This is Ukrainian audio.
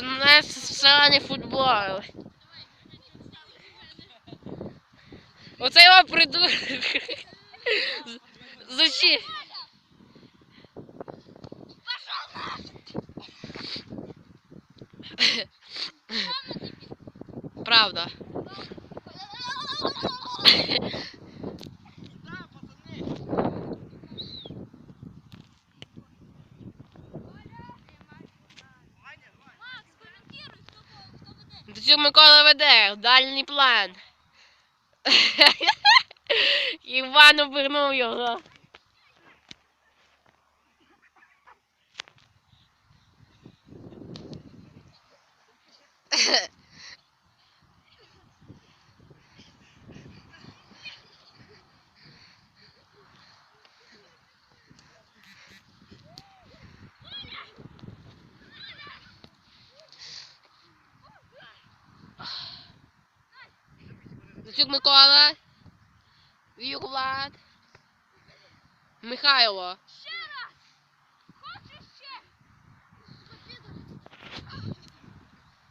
Нас все не футбол. Оце його придурок. Зачи. Правда. До Микола веде, дальній план. Іван обернув його. Дочук Микола. Вік Влад. Михайло.